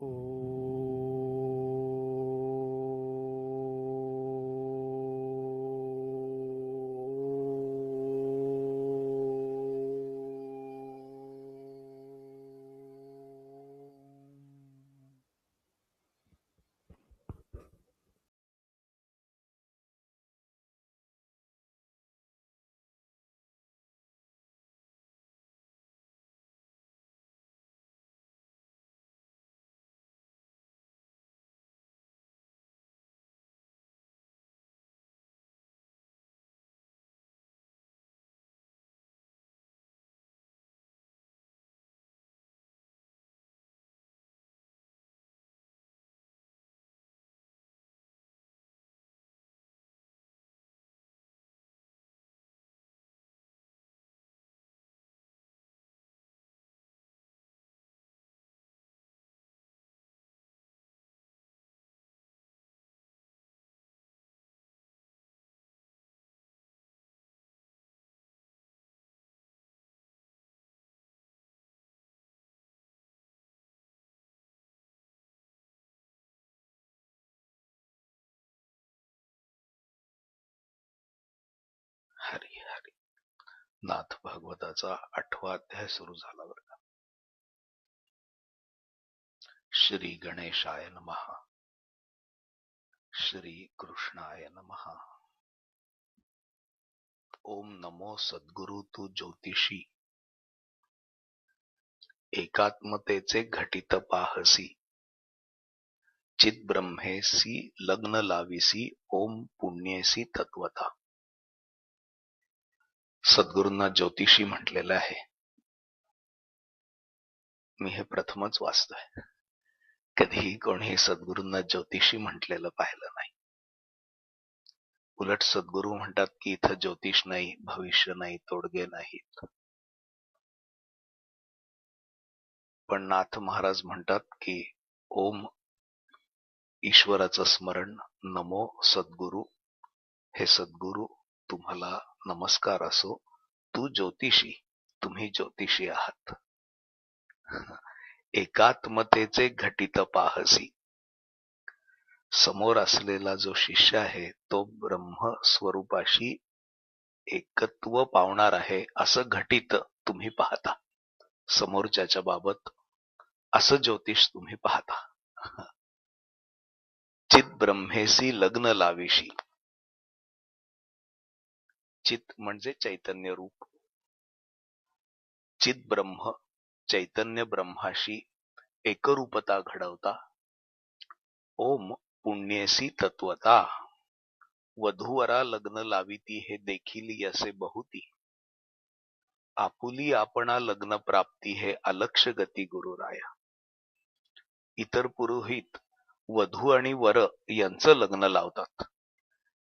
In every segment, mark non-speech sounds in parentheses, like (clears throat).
Oh. लागली. नाथ भागवताचा आठवा अध्याय सुरू झाला बरं का. श्री गणेशाय महा श्री कृष्णाय नमः. ओम नमो सद्गुरु तू ज्योतिषी. एकात्मतेचे घटित पाहसी. चित ब्रह्मेसी लग्न लाविसी ओम पुण्येसी तत्वता सद्गुरूंना ज्योतिषी म्हटलेलं आहे. मी हे प्रथमच वाचतोय. कधीही कोणीही सद्गुरूंना ज्योतिषी म्हटलेलं पाहिलं नाही. उलट सद्गुरू म्हणतात की इथं ज्योतिष नाही भविष्य नाही तोडगे नाहीत. पण नाथ महाराज म्हणतात की ओम ईश्वराचं स्मरण नमो सद्गुरु हे सद्गुरू तुम्हाला नमस्कार असो तू ज्योतिषी तुम्ही ज्योतिषी आहात. (laughs) एकात्मतेचे घटित पाहसी. समोर असलेला जो शिष्य आहे तो ब्रह्म स्वरूपाशी एकत्व पावणार आहे असं घटित तुम्ही पाहता. समोरच्याच्या बाबत असं ज्योतिष तुम्ही पाहता. (laughs) चित ब्रह्मेशी लग्न लाविशी. चित म्हणजे चैतन्य रूप. चित ब्रह्म चैतन्य ब्रह्माशी एकरूपता घडवता. ओम पुण्येसी तत्वता वधूवरा लग्न लाविती हे देखील यसे बहुती. आपुली आपणा लग्न प्राप्ती हे अलक्ष गती गुरुराया. इतर पुरोहित वधू आणि वर यांचं लग्न लावतात.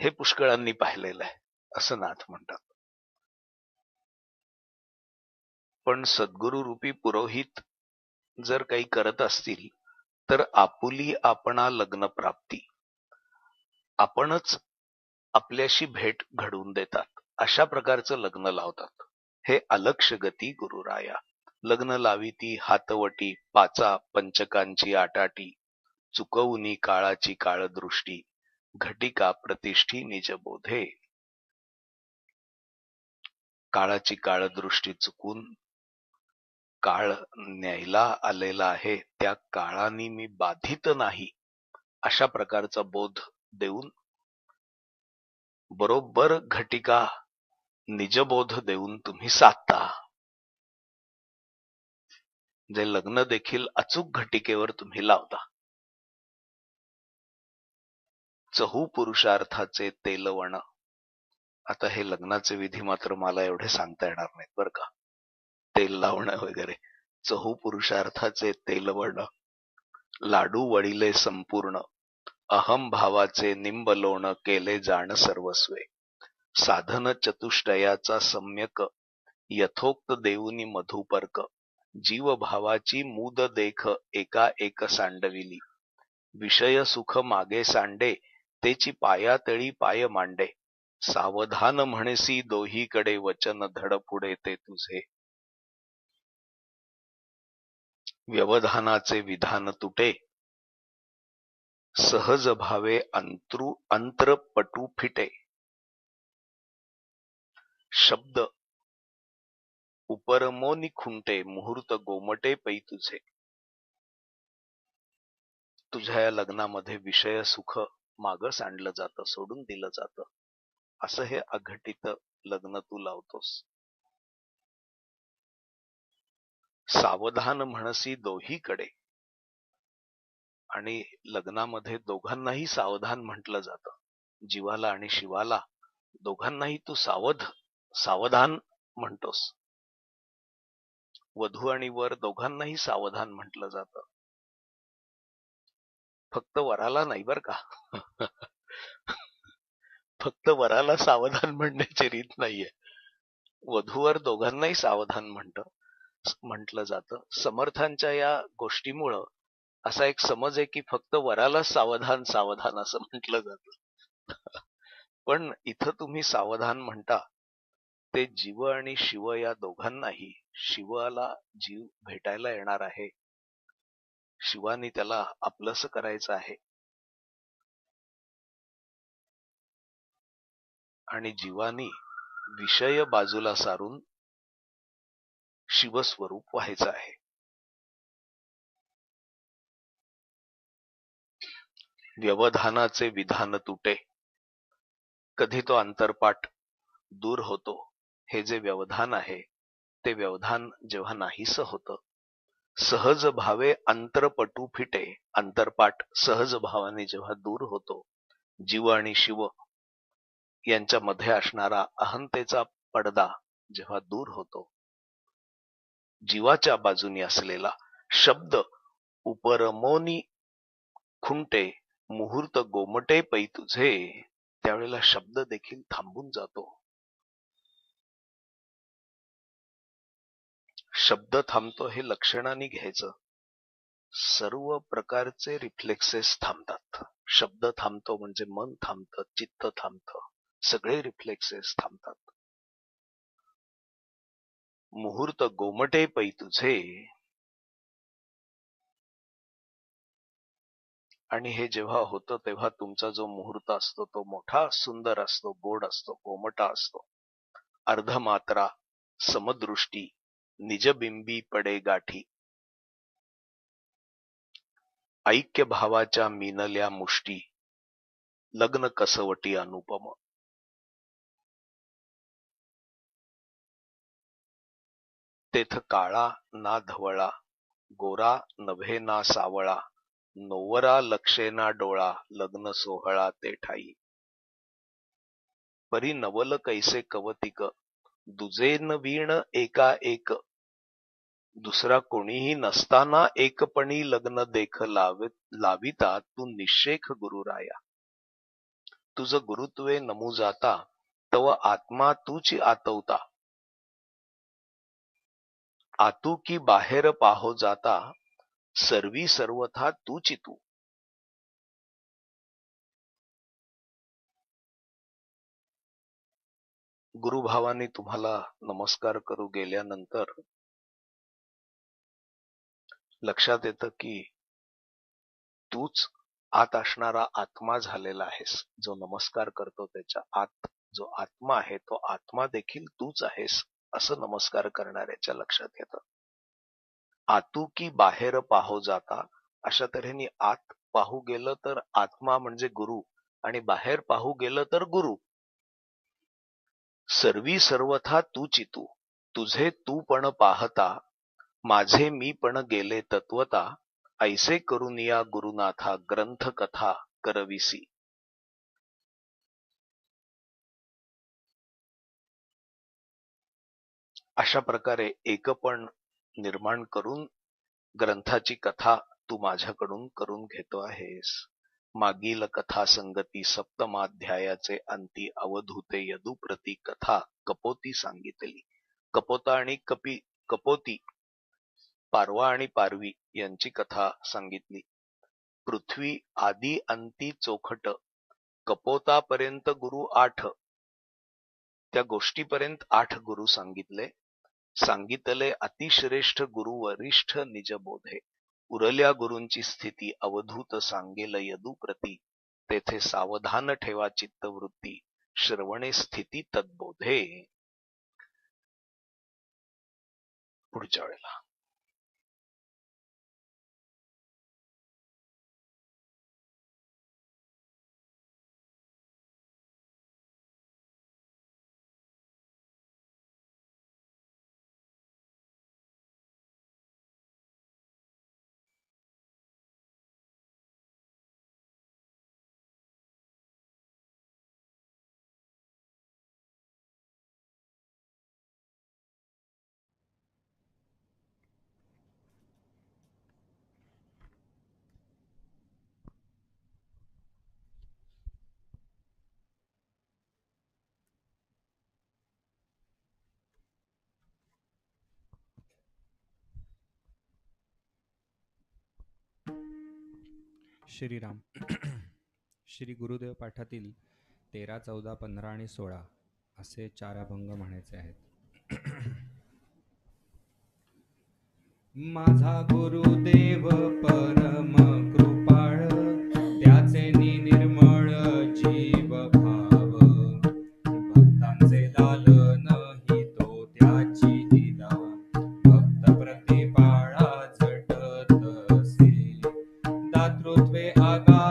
हे पुष्कळांनी पाहिलेलं आहे. असं नाथ म्हणतात. पण सद्गुरु रूपी पुरोहित जर काही करत असतील तर आपुली आपणा लग्न प्राप्ती. आपणच आपल्याशी भेट घडवून देतात. अशा प्रकारचं लग्न लावतात. हे अलक्ष गती गुरुराया. लग्न लाविती हातवटी पाचा पंचकांची आटाटी चुकवुनी काळाची काळदृष्टी घटिका प्रतिष्ठी निजबोधे. काळाची काळदृष्टी चुकून काळ न्यायला आलेला आहे त्या काळाने मी बाधित नाही अशा प्रकारचा बोध देऊन बरोबर घटिका निजबोध देऊन तुम्ही साधता. जे लग्न देखील अचूक घटिकेवर तुम्ही लावता. चहू पुरुषार्थाचे तेलवण आता हे लग्नाचे विधी मात्र मला एवढे सांगता येणार नाहीत बरं का. तेल लावणं वगैरे चहू पुरुषार्थाचे तेलवण लाडू वडिले संपूर्ण अहम भावाचे निंबलोण केले जाण सर्वस्वे साधन चतुष्टयाचा सम्यक यथोक्त देऊनी मधुपर्क जीव भावाची मूद देख एका एक सांडविली विषय सुख मागे सांडे तेची पायातळी पाय मांडे सावधान म्हणसी दोहीकडे वचन धड पुढे ते तुझे. व्यवधानाचे विधान तुटे. सहज भावे अंतरू अंतरपटू फिटे. शब्द. उपरमोनी खुंटे मुहूर्त गोमटे पै तुझे. तुझ्या या लग्नामध्ये विषय सुख माग सांडलं जातं सोडून दिलं जातं. असं हे अघटित लग्न तू लावतोस. सावधान म्हणसी दोहीकडे. आणि लग्नामध्ये दोघांनाही सावधान म्हटलं जातं. जीवाला आणि शिवाला दोघांनाही तू सावध सावधान म्हणतोस. वधू आणि वर दोघांनाही सावधान म्हटलं जातं. फक्त वराला नाही बर का? (laughs) फक्त वराला सावधान म्हणण्याची रीत नाहीये. वधूवर दोघांनाही सावधान म्हणत म्हटलं जातं. समर्थांच्या या गोष्टीमुळं असा एक समज आहे की फक्त वराला सावधान सावधान असं म्हटलं जात. पण इथं तुम्ही सावधान म्हणता ते जीव आणि शिव या दोघांनाही शिवाला जीव भेटायला येणार आहे. शिवानी त्याला आपलंस करायचं आहे. आणि जीवानी विषय बाजूला सारून शिवस्वरूप व्हायचं आहे. व्यवधानाचे विधान तुटे. कधी तो अंतरपाठ दूर होतो हे जे व्यवधान आहे ते व्यवधान जेव्हा नाहीस होत सहज भावे अंतरपटू फिटे अंतरपाठ सहज भावाने जेव्हा दूर होतो जीव आणि शिव यांच्यामध्ये असणारा अहंतेचा पडदा जेव्हा दूर होतो जीवाच्या बाजूनी असलेला शब्द उपरमोनी खुंटे मुहूर्त गोमटे पै तुझे त्यावेळेला शब्द देखील थांबून जातो. शब्द थांबतो हे लक्षणाने घ्यायचं. सर्व प्रकारचे रिफ्लेक्सेस थांबतात. शब्द थांबतो म्हणजे मन थांबतं चित्त थांबतं. सगळे रिफ्लेक्सेस थांबतात. मुहूर्त गोमटे पै तुझे. आणि हे जेव्हा होतं तेव्हा तुमचा जो मुहूर्त असतो तो मोठा सुंदर असतो गोड असतो गोमटा असतो. अर्धमात्रा समदृष्टी निजबिंबी पडे गाठी. ऐक्य भावाच्या मिनल्या मुष्टी लग्न कसवटी अनुपम. तेथ काळा ना धवळा गोरा नभे ना सावळा नोवरा लक्षेना डोळा लग्न सोहळा ते ठाई. परी नवल कैसे कवतिक दुजे नवीण एका एक. दुसरा कोणीही नसताना एकपणी लग्न देख लावित लाविता तू निशेख गुरुराया. तुझ गुरुत्वे नमू जाता तव आत्मा तूची आतवता. आतू की बाहेर पाहो जाता सर्वी सर्वथा तूची तू गुरुभावाने तुम्हाला नमस्कार करू गेल्यानंतर लक्षात येतं की तूच आत असणारा आत्मा झालेला आहेस. जो नमस्कार करतो त्याच्या आत जो आत्मा आहे तो आत्मा देखील तूच आहेस. असं नमस्कार करणाऱ्याच्या लक्षात येतं. आतू की बाहेर पाहो जाता अशा तऱ्हेने आत पाहू गेलं तर आत्मा म्हणजे गुरु आणि बाहेर पाहू गेलं तर गुरु. सर्वी सर्वथा तू चितू तुझे तू पण पाहता माझे मी पण गेले तत्वता ऐसे करून या गुरुनाथा ग्रंथ कथा करविसी. अशा प्रकारे एकपण निर्माण करून ग्रंथाची कथा तू माझ्याकडून करून घेतो आहेस. मागील कथा संगती सप्तमाध्यायाचे अंती अवधूते यदुप्रती कथा कपोती सांगितली. कपोता आणि कपी कपोती पारवा आणि पारवी यांची कथा सांगितली. पृथ्वी आदी अंती चोखट कपोतापर्यंत गुरु आठ त्या गोष्टीपर्यंत आठ गुरु सांगितले. सांगितले अतिश्रेष्ठ गुरु वरिष्ठ निजबोधे. उरल्या गुरूंची स्थिती अवधूत सांगेल यदुप्रती. तेथे सावधान ठेवा चित्तवृत्ती. श्रवणे स्थिती तद्बोधे. पुढच्या वेळेला. श्रीराम. (clears throat) श्री गुरुदेव पाठातील तेरा चौदा पंधरा आणि सोळा असे चार अभंग म्हणायचे आहेत. (clears throat) माझा गुरुदेव परम त्वे आगा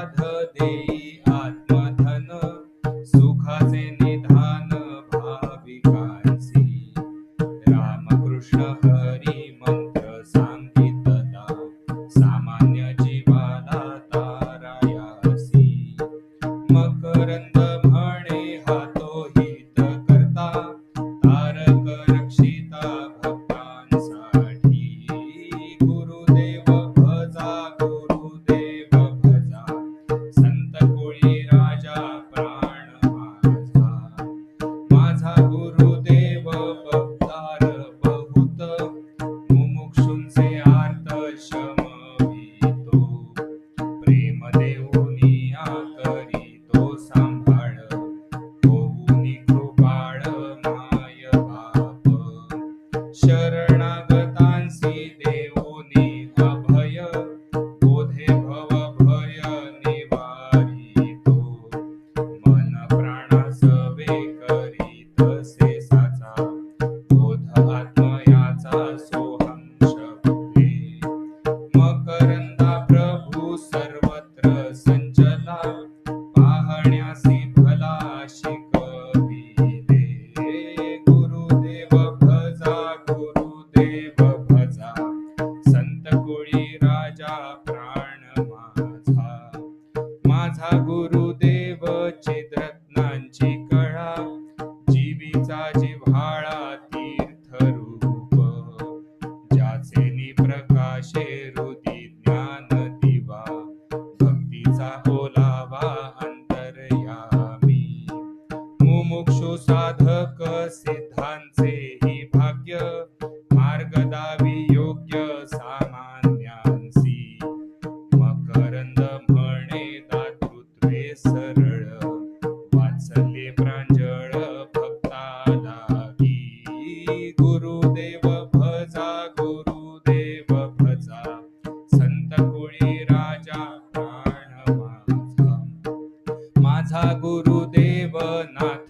माझा गुरुदेव नाथ.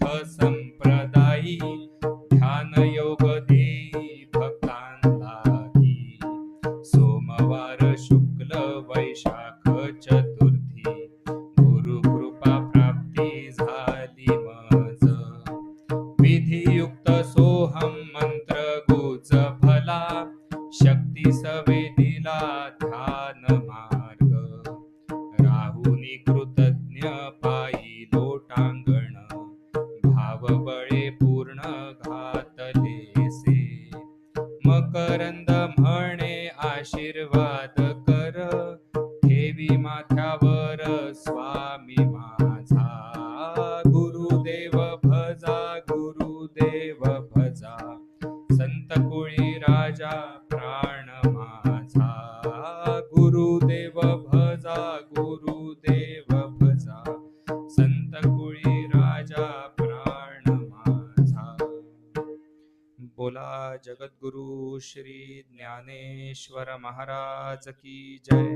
परमेश्वर महाराज की जय।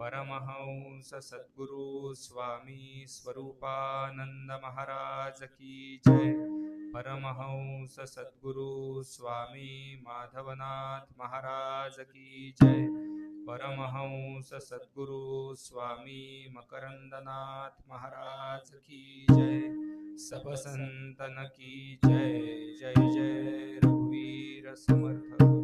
परमहंस सद्गुरु स्वामी स्वरूपानंद महाराज की जय। परमहंस सद्गुरु स्वामी माधवनाथ महाराज की जय। परमहंस सद्गुरु स्वामी मकरंदनाथ महाराज की जय। सब संतन की जय जय जय रघुवीर समर्थ। गुरु